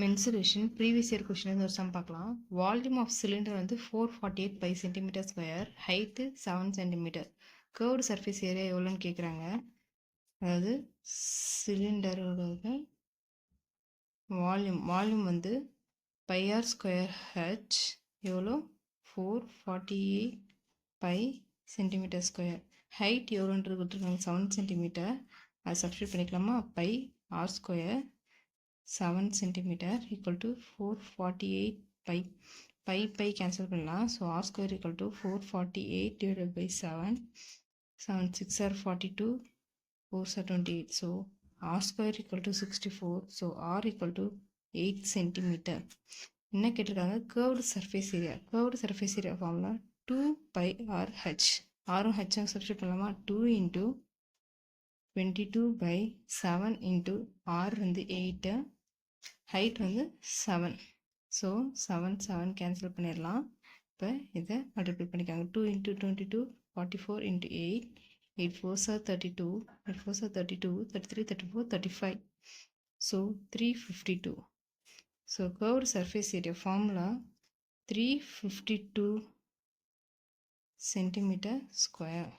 Mensuration previous year question வந்து ஒரு sum பார்க்கலாம். வால்யூம் ஆஃப் சிலிண்டர் வந்து four forty eight pi centimetre square height seven centimetre curved surface area எவ்வளோன்னு கேட்குறாங்க அதாவது சிலிண்டரோட வால்யூம் வால்யூம் வந்து பை ஆர் ஸ்கொயர் ஹெச் எவ்வளோ four forty eight pi centimetre square height எவ்வளோன்றது கொடுத்துருக்காங்க. செவன் சென்டிமீட்டர் அது சப்ஸ்டியூட் பண்ணிக்கலாமா? Pi r square seven centimetre equal to four forty eight pi pi pi cancel பண்ணலாம் so r square equal to four forty eight divided by seven seven six are forty two fours are twenty eight so r square equal to sixty four so r equal to eight centimetre என்ன கேட்டிருக்காங்க curved surface area curved surface area ஃபார்ம்லாம் two pi r h ஆரும் ஹெச்சும் substitute பண்ணலாமா? Two into twenty two by seven into r வந்து eight height வந்து seven so seven seven cancel பண்ணிடலாம். இப்போ இதை மல்டிப்ளை பண்ணிக்காங்க. Two into twenty two forty four into eight eight fours are thirty two eight fours are thirty two thirty three thirty four thirty five so three fifty two so curved surface area formula three fifty two centimetre square